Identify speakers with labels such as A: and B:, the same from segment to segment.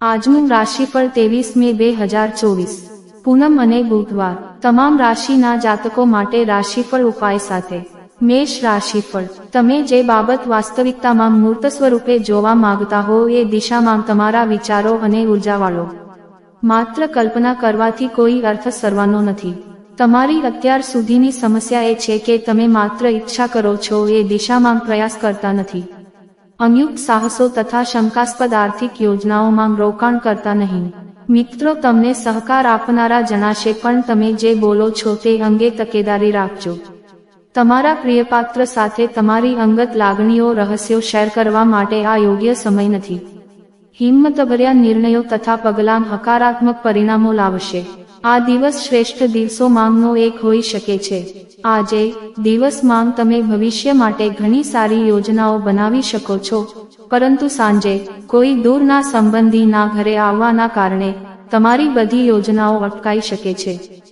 A: આજનું રાશિફળ ત્રેવીસ મે બે હજાર ચોવીસ. પૂનમ અને બુધવાર, તમામ રાશિના જાતકો માટે રાશિફળ ઉપાય સાથે. મેષ રાશિફળ, તમે જે બાબત વાસ્તવિકતામાં મૂર્ત સ્વરૂપે જોવા માંગતા હો એ દિશામાં તમારા વિચારો અને ઉર્જાવાળો. માત્ર કલ્પના કરવાથી કોઈ અર્થ સરવાનો નથી. તમારી અત્યાર સુધીની સમસ્યા એ છે કે તમે માત્ર ઈચ્છા કરો છો એ દિશામાં પ્રયાસ કરતા નથી. અન્યુક્ત સાહસો તથા શંકાસ્પદ આર્થિક યોજનાઓમાં રોકાણ કરતા નહીં. મિત્રો, તમને સહકાર આપનારા જણાશે, પણ તમે જે બોલો છો તે અંગે તકેદારી રાખજો. તમારા પ્રિયપાત્ર સાથે તમારી અંગત લાગણીઓ રહસ્યો શેર કરવા માટે આ યોગ્ય સમય નથી. હિંમતભર્યા નિર્ણયો તથા પગલાં હકારાત્મક પરિણામો લાવશે. આ દિવસ શ્રેષ્ઠ દિવસો માંગનો એક હોઈ શકે છે. આજે, દિવસ માંગ તમે ભવિષ્ય માટે ઘણી સારી યોજનાઓ બનાવી શકો છો. પરંતુ સાંજે, કોઈ દૂરના સંબંધીના ઘરે આવવાના કારણે, તમારી બધી યોજનાઓ અટકાઈ શકે છે.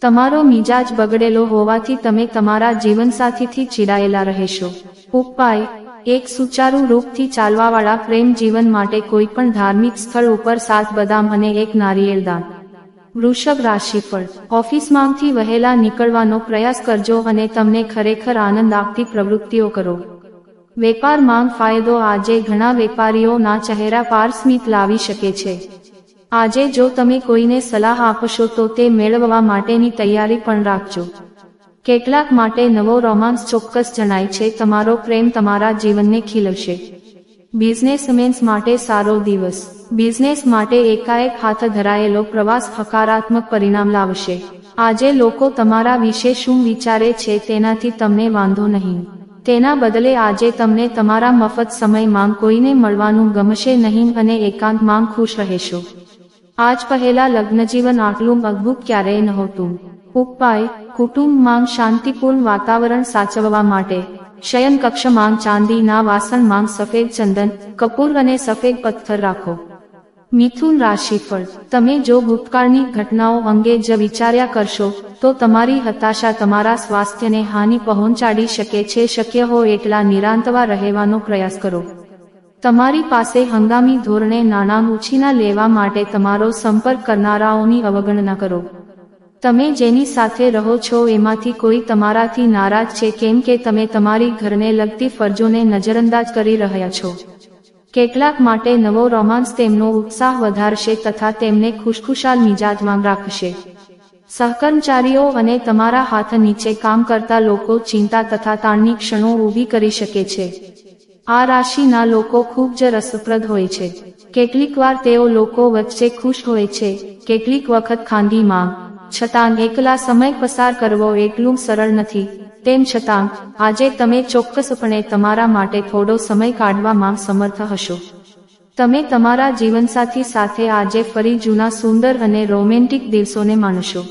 A: તમારો મિજાજ બગડેલો હોવાથી તમે તમારા જીવનસાથીથી ચીડાયેલા રહેશો. ઉપાય, એક સુચારુ રૂપથી ચાલવાવાળા પ્રેમ જીવન માટે કોઈ પણ ધાર્મિક સ્થળ ઉપર સાત બદામ અને એક નારિયેળ દાન. વૃષભ રાશિફળ ઓફિસમાંથી વહેલા નીકળવાનો પ્રયાસ કરજો અને તમને ખરેખર આનંદ આપતી પ્રવૃત્તિઓ કરો. વેપાર માંગ ફાયદો આજે ઘણા વેપારીઓના ચહેરા પાર સ્મિત લાવી શકે છે. આજે જો તમે કોઈને સલાહ આપશો તો તે મેળવવા માટેની તૈયારી પણ રાખજો. કેટલાક માટે નવો રોમાન્સ ચોક્કસ જણાય છે, તમારો પ્રેમ તમારા જીવનને ખીલવશે. બિઝનેસમેન્સ માટે સારો દિવસ. બિઝનેસ માટે એકાએક હાથ ધરાયેલો પ્રવાસ હકારાત્મક પરિણામ લાવશે. આજે લોકો તમારા વિશે શું વિચારે છે તેનાથી તમને વાંધો નહીં. તેના બદલે આજે તમને તમારા મફત સમયમાં કોઈને મળવાનું ગમશે નહીં અને એકાંતમાં ખુશ રહેશો. આજ પહેલા લગ્નજીવન આટલું અદ્ભુત ક્યારેય નહોતું. ઉપાય, કુટુંબમાં શાંતિપૂર્ણ વાતાવરણ સાચવવા માટે શયન કક્ષમાં ચાંદીના વાસણમાં સફેદ ચંદન, કપૂર અને સફેદ પથ્થર રાખો. મિથુન રાશિફળ તમે જો ભૂતકાળની ઘટનાઓ અંગે જ વિચાર્યા કરશો, તો તમારી હતાશા તમારા સ્વાસ્થ્યને હાનિ પહોંચાડી શકે છે શક્ય હોય એટલા નિરાંતવા રહેવાનો પ્રયાસ કરો. તમારી પાસે હંગામી ધોરણે નાણાં ઉછીના લેવા માટે તમારો સંપર્ક કરનારાઓની અવગણના કરો. તમે જેની સાથે રહો છો એમાંથી કોઈ તમારાથી નારાજ છે કેમ કે તમે તમારી ઘરને લગતી ફરજોને નજરઅંદાજ કરી રહ્યા છો. કેટલાક માટે નવો રોમાન્સ તેમનો ઉત્સાહ વધારશે તથા તેમને ખુશખુશાલ મિજાજમાં રાખશે. સહકર્મચારીઓ અને તમારા હાથ નીચે કામ કરતા લોકો ચિંતા તથા તાણની ક્ષણો ઊભી કરી શકે છે. આ રાશિના લોકો ખૂબ જ રસપ્રદ હોય છે. કેટલીક વાર તેઓ લોકો વચ્ચે ખુશ હોય છે. કેટલીક વખત માંગ છતાં એકલા સમય પસાર કરવો એટલું સરળ નથી. તેમ છતાં, આજે તમે ચોક્કસપણે તમારા માટે થોડો સમય કાઢવામાં સમર્થ હશો. તમે તમારા જીવનસાથી સાથે આજે ફરી જૂના સુંદર અને રોમેન્ટિક દિવસોને માણશો.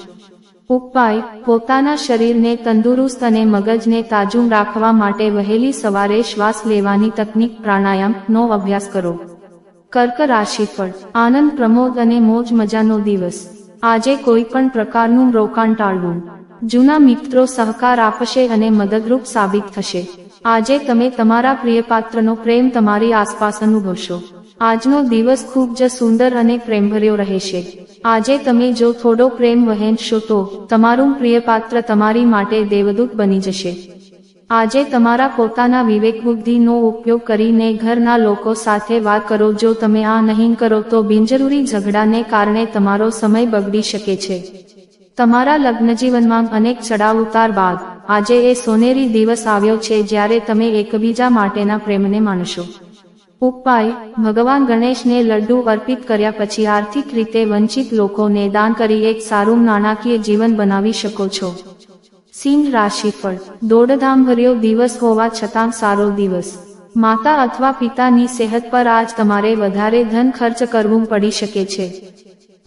A: ઉપાય, પોતાના શરીરને તંદુરસ્ત અને મગજને તાજું રાખવા માટે વહેલી સવારે શ્વાસ લેવાની તકનીક પ્રાણાયામનો અભ્યાસ કરો. કર્ક રાશિફળ, આનંદ પ્રમોદ અને મોજ મજાનો દિવસ. આજે કોઈ પણ પ્રકારનું રોકાણ ટાળવું. જૂના મિત્રો સહકાર આપશે અને મદદરૂપ સાબિત થશે. આજે તમે તમારા પ્રિયપાત્રનો પ્રેમ તમારી આસપાસ અનુભવશો. આજનો દિવસ ખૂબ જ સુંદર અને પ્રેમભર્યો રહેશે. આજે તમે જો થોડો પ્રેમ વહેંચશો તો, તમારું પ્રિયપાત્ર તમારી માટે દેવદૂત બની જશે. આજે તમારા પોતાના વિવેક બુદ્ધિનો ઉપયોગ કરીને ઘરના લોકો સાથે વાત કરો, જો તમે આ નહીં કરો તો બિનજરૂરી ઝઘડાને કારણે તમારો સમય બગડી શકે છે. તમારા લગ્નજીવનમાં અનેક ચડાવ ઉતાર બાદ, આજે એ સોનેરી દિવસ આવ્યો છે જ્યારે તમે એકબીજા માટેના પ્રેમને માનશો ઉપાય, ભગવાન ગણેશને લડ્ડુ અર્પિત કર્યા પછી આર્થિક રીતે વંચિત લોકોને દાન કરી એક સારું નાણાકીય જીવન બનાવી શકો છો. સિંહ રાશિફળ દોડધામભર્યો દિવસ હોવા છતાં સારો દિવસ. માતા અથવા પિતાની સેહત પર આજ તમારે વધારે ધન ખર્ચ કરવું પડી શકે છે.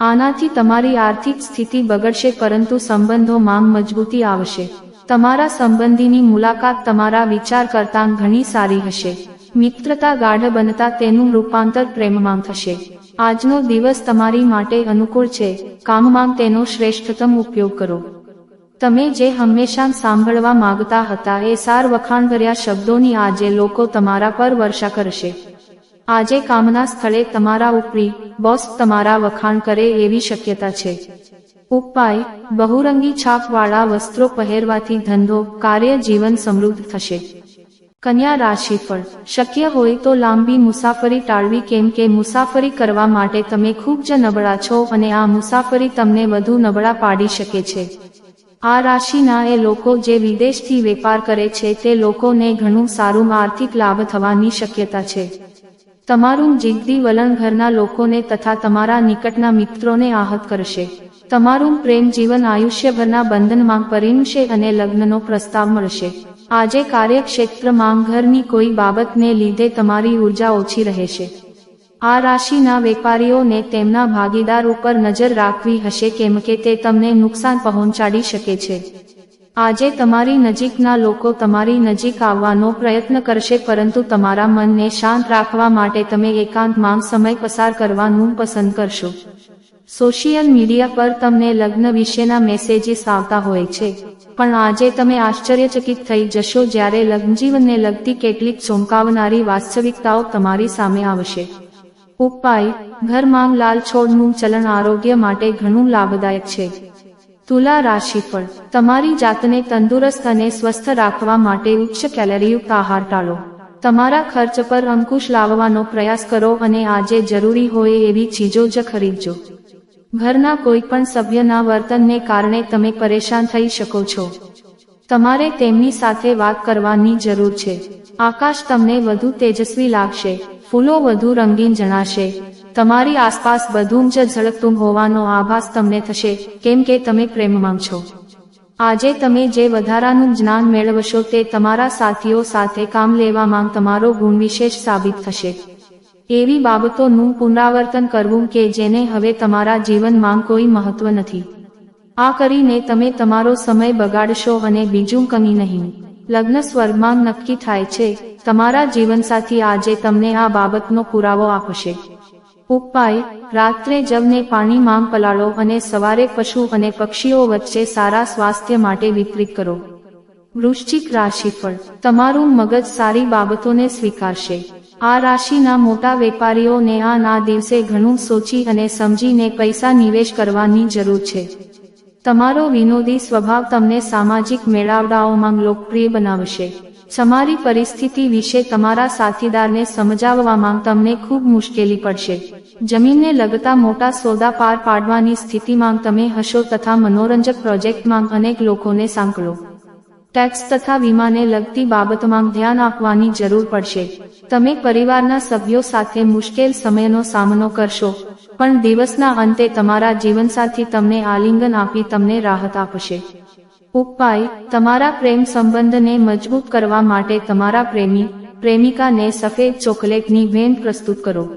A: આનાથી તમારી આર્થિક સ્થિતિ બગડશે પરંતુ સંબંધો માંગ મજબૂતી આવશે. તમારા સંબંધીની મુલાકાત તમારા વિચાર કરતાં ઘણી સારી હશે. મિત્રતા ગાઢ બનતા તેનું રૂપાંતર પ્રેમમાં થશે. આજનો દિવસ તમારી માટે અનુકૂળ છે. કામમાં તેનો શ્રેષ્ઠતમ ઉપયોગ કરો. તમે જે હંમેશા સાંભળવા માંગતા હતા એ સાર વખાણભર્યા શબ્દોની આજે લોકો તમારા પર વર્ષા કરશે. આજે કામના સ્થળે તમારા ઉપરી બોસ તમારા વખાણ કરે એવી શક્યતા છે. ઉપાય, બહુરંગી છાપવાળા વસ્ત્રો પહેરવાથી ધંધો, કાર્ય જીવન સમૃદ્ધ થશે. કન્યા રાશિ ફળ શક્ય હોય તો લાંબી મુસાફરી ટાળવી કેમ કે મુસાફરી કરવા માટે તમે ખૂબ જ નબળા છો અને આ મુસાફરી તમને વધુ નબળા પાડી શકે છે. આ રાશિના એ લોકો જે વિદેશથી વેપાર કરે છે તે લોકોને ઘણું સારું આર્થિક લાભ થવાની શક્યતા છે. તમારું જિદ્દી વલણ ઘરના લોકોને તથા તમારા નિકટના મિત્રોને આહત કરશે. તમારું પ્રેમ જીવન આયુષ્યભરના બંધનમાં પરિણશે અને લગ્નનો પ્રસ્તાવ મળશે. આજે કાર્યક્ષેત્રમાં ઘરની કોઈ બાબતને લીધે તમારી ઊર્જા ઓછી રહેશે. આ રાશિના વેપારીઓને તેમના ભાગીદાર ઉપર નજર રાખવી હશે કેમ કે તે તમને નુકસાન પહોંચાડી શકે છે. આજે તમારી નજીકના લોકો તમારી નજીક આવવાનો પ્રયત્ન કરશે પરંતુ તમારા મનને શાંત રાખવા માટે તમે એકાંતમાં સમય પસાર કરવાનું પસંદ કરશો. સોશિયલ મીડિયા પર તમને લગ્ન વિશેના મેસેજીસ આવતા હોય છે. પણ આજે તમે આશ્ચર્યચકિત થઈ જશો જ્યારે લગ્નજીવનને લગતી કેટલીક ચોંકાવનારી વાસ્તવિકતાઓ તમારી સામે આવશે. ઉપાય, ઘરમાં લાલ છોડનું ચલણ આરોગ્ય માટે ઘણું લાભદાયક છે. તુલા રાશિફળ, તમારી જાતને તંદુરસ્ત અને સ્વસ્થ રાખવા માટે ઉચ્ચ કેલરીયુક્ત આહાર ટાળો. તમારા ખર્ચ પર અંકુશ લાવવાનો પ્રયાસ કરો અને આજે જરૂરી હોય એવી ચીજો જ ખરીદજો. ઘરના કોઈ પણ સભ્યના વર્તનને કારણે તમે પરેશાન થઈ શકો છો. તમારે તેમની સાથે વાત કરવાની જરૂર છે. આકાશ તમને વધુ તેજસ્વી લાગશે. ફૂલો વધુ રંગીન જણાશે. તમારી આસપાસ બધું જ ઝળકતું હોવાનો આભાસ તમને થશે, કેમ કે તમે પ્રેમમાં છો. આજે તમે જે વધારાનું જ્ઞાન મેળવશો તે તમારા સાથીઓ સાથે કામ લેવામાં તમારો ગુણ વિશેષ સાબિત થશે. એવી બાબતોનું પુનરાવર્તન કરવું કે જેને હવે તમારા જીવનમાં કોઈ મહત્વ નથી. આ કરીને તમે તમારો સમય બગાડશો અને બીજું કમી નહીં. લગ્ન સ્વર્ગમાં નક્કી થાય છે. તમારા જીવનસાથી આજે તમને આ બાબતનો પુરાવો આપશે. ઉપાય, રાત્રે જવને પાણીમાં પલાળો અને સવારે પશુ અને પક્ષીઓ વચ્ચે સારા સ્વાસ્થ્ય માટે વિતરિત કરો. વૃશ્ચિક રાશિફળ, તમારું મગજ સારી બાબતોને સ્વીકારશે. આ રાશિના મોટા વેપારીઓને આ ના દિવસે ઘણું સોચી અને સમજીને પૈસા નિવેશ કરવાની જરૂર છે. તમારો વિનોદી સ્વભાવ તમને સામાજિક મેળાવડાઓમાં લોકપ્રિય બનાવશે. તમારી પરિસ્થિતિ વિશે તમારા સાથીદારને સમજાવવામાં તમને ખૂબ મુશ્કેલી પડશે. જમીનને લગતા મોટા સોદા પાર પાડવાની સ્થિતિમાં તમે હશો તથા મનોરંજક પ્રોજેક્ટમાં અનેક લોકોને સાંકળો. ટેક્સ તથા વીમાને લગતી બાબતમાં ધ્યાન આપવાની જરૂર પડશે. તમે પરિવારના સભ્યો સાથે મુશ્કેલ સમયનો સામનો કરશો. પણ દિવસના અંતે તમારા જીવનસાથી તમને આલિંગન આપી તમને રાહત આપશે. ઉપાય, તમારા પ્રેમ સંબંધને મજબૂત કરવા માટે તમારા પ્રેમી, પ્રેમિકાને સફેદ ચોકલેટની ભેટ પ્રસ્તુત કરો.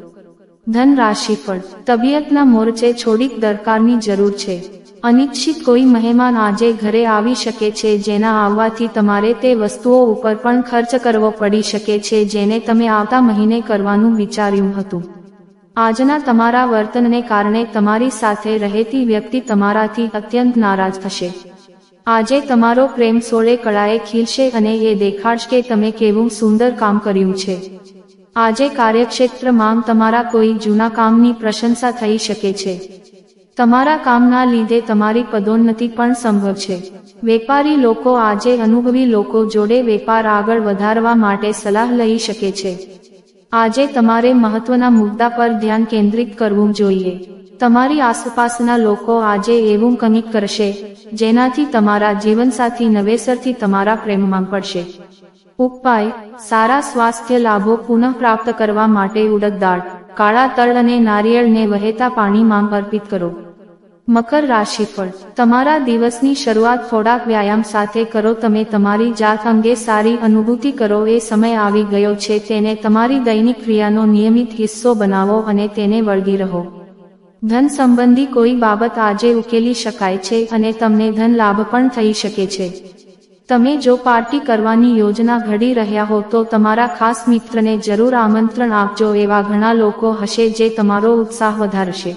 A: ધન રાશિફળ તબિયતના મોરચે છોડીક દરકારની જરૂર છે. અનિચ્છિત કોઈ મહેમાન આજે ઘરે આવી શકે છે જેના આવવાથી તમારે તે વસ્તુઓ ઉપર પણ ખર્ચ કરવો પડી શકે છે જેને તમે આવતા મહિને કરવાનું વિચાર્યું હતું. આજના તમારા વર્તનને કારણે તમારી સાથે રહેતી વ્યક્તિ તમારાથી અત્યંત નારાજ થશે. આજે તમારો પ્રેમ સોળે કળાએ ખીલશે અને એ દેખાડશે કે તમે કેવું સુંદર કામ કર્યું છે. આજે કાર્યક્ષેત્રમાં તમારા કોઈ જૂના કામની પ્રશંસા થઈ શકે છે. તમારા કામના લીધે તમારી પદોન્નતિ પણ સંભવ છે. વેપારી લોકો આજે અનુભવી લોકો જોડે વેપાર આગળ વધારવા માટે સલાહ લઈ શકે છે. આજે તમારે મહત્વના મુદ્દા પર ધ્યાન કેન્દ્રિત કરવું જોઈએ. તમારી આસપાસના લોકો આજે એવું કંઈક કરશે, જેનાથી તમારા જીવનસાથી નવેસરથી તમારા પ્રેમમાં પડશે. ઉપાય, સારા સ્વાસ્થ્ય લાભો પુનઃપ્રાપ્ત કરવા માટે ઉડકદાળ કાળા તળ અને નારિયેળને વહેતા પાણીમાં અર્પિત કરો. મકર રાશિફળ. તમારા દિવસની શરૂઆત થોડાક વ્યાયામ સાથે કરો. તમે તમારી જાત અંગે સારી અનુભૂતિ કરો. એ સમય આવી ગયો છે. તેને તમારી દૈનિક ક્રિયાનો નિયમિત હિસ્સો બનાવો અને તેને વળગી રહો. ધન સંબંધી કોઈ બાબત આજે ઉકેલી શકાય છે અને તમને ધન લાભ પણ થઈ શકે છે. તમે જો પાર્ટી કરવાની યોજના ઘડી રહ્યા હો તો તમારા ખાસ મિત્રને જરૂર આમંત્રણ આપજો. એવા ઘણા લોકો હશે જે તમારો ઉત્સાહ વધારશે.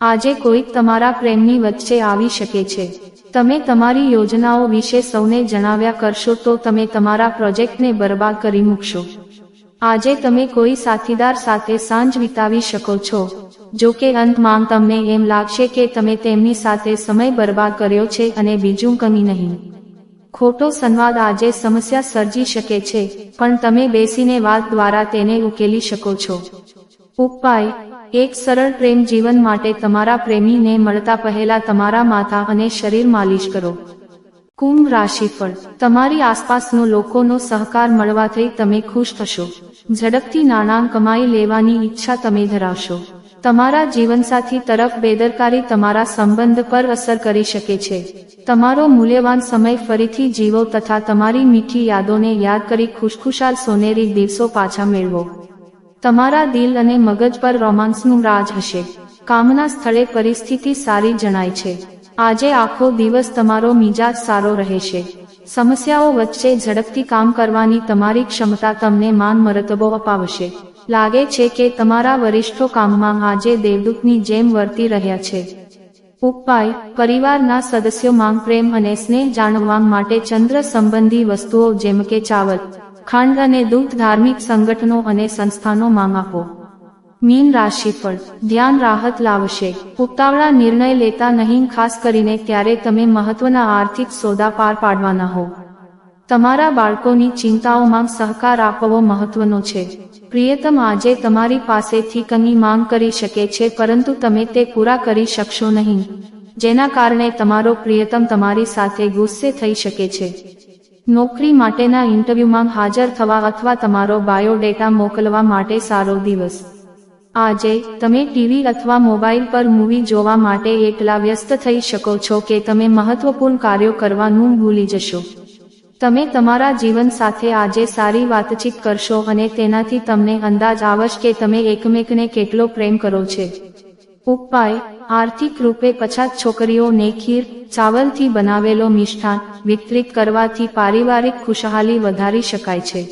A: આજે કોઈક તમારા પ્રેમની વચ્ચે આવી શકે છે. તમે તમારી યોજનાઓ વિશે સૌને જણાવ્યા કરશો તો તમે તમારા પ્રોજેક્ટને બરબાદ કરી મૂકશો. આજે તમે કોઈ સાથીદાર સાથે સાંજ વિતાવી શકો છો. જો કે અંતમાં તમને એમ લાગશે કે તમે તેમની સાથે સમય બરબાદ કર્યો છે અને બીજું કમી નહીં. ખોટો સંવાદ આજે સમસ્યા સર્જી શકે છે, પણ તમે બેસીને વાત દ્વારા તેને ઉકેલી શકો છો. ઉપાય એક સરળ પ્રેમ જીવન માટે તમારા પ્રેમીને મળતા પહેલા તમારા માથા અને શરીર માલિશ કરો. કુંભ રાશિફળ. તમારી આસપાસનો લોકોનો સહકાર મળવાથી તમે ખુશ થશો. ઝડપથી નાણાં કમાઈ લેવાની ઈચ્છા તમે ધરાવશો. તમારા જીવનસાથી તરફ બેદરકારી તમારા સંબંધ પર અસર કરી શકે છે. તમારો મૂલ્યવાન સમય ફરીથી જીવો તથા તમારી મીઠી યાદોને યાદ કરી ખુશખુશાલ સોનેરી દિવસો પાછા મેળવો. તમારા દિલ અને મગજ પર રોમાન્સનું રાજ હશે. કામના સ્થળે પરિસ્થિતિ સારી જણાય છે. આજે આખો દિવસ તમારો મિજાજ સારો રહેશે. સમસ્યાઓ વચ્ચે ઝડપથી કામ કરવાની તમારી ક્ષમતા તમને માન મરતબો અપાવશે. લાગે છે કે તમારા વરિષ્ઠો કામમાં આજે દેવદૂતની જેમ વર્તી રહ્યા છે. ઉપાય, પરિવારના સદસ્યો માંગ, પ્રેમ અને સ્નેહ જાણવા માટે ચંદ્ર સંબંધી વસ્તુઓ જેમ કે ચાવલ. ખાંડ અને દૂધ ધાર્મિક સંગઠનો અને સંસ્થાનો માંગ મીન પર ધ્યાન રાહત લાવશે. ઉતાવળા નિર્ણય લેતા નહીં, ખાસ કરીને ત્યારે તમે મહત્વના આર્થિક સોદા પાર પાડવાના હો. તમારા બાળકોની ચિંતાઓમાં સહકાર આપવો મહત્વનો છે. પ્રિયતમ, આજે તમારી પાસેથી કંઈ માંગ કરી શકે છે, પરંતુ તમે તે પૂરા કરી શકશો નહીં. જેના કારણે તમારો પ્રિયતમ તમારી સાથે ગુસ્સે થઈ શકે છે. નોકરી માટેના ઇન્ટરવ્યૂમાં હાજર થવા અથવા તમારો બાયોડેટા મોકલવા માટે સારો દિવસ. આજે, તમે ટીવી અથવા મોબાઈલ પર મૂવી જોવા માટે એટલા વ્યસ્ત થઈ શકો છો કે તમે મહત્વપૂર્ણ કાર્યો કરવાનું ભૂલી જશો. તમે તમારા જીવન સાથે આજે સારી વાતચીત કરશો અને તેનાથી તમને અંદાજ આવશ કે તમે એકમેકને કેટલો પ્રેમ કરો છે. ઉપાય આર્થિક રૂપે પછાત છોકરીઓને ખીર, ચાવલથી બનાવેલો મિષ્ઠાન વિતરિત કરવાથી પારિવારિક ખુશહાલી વધારી શકાય છે.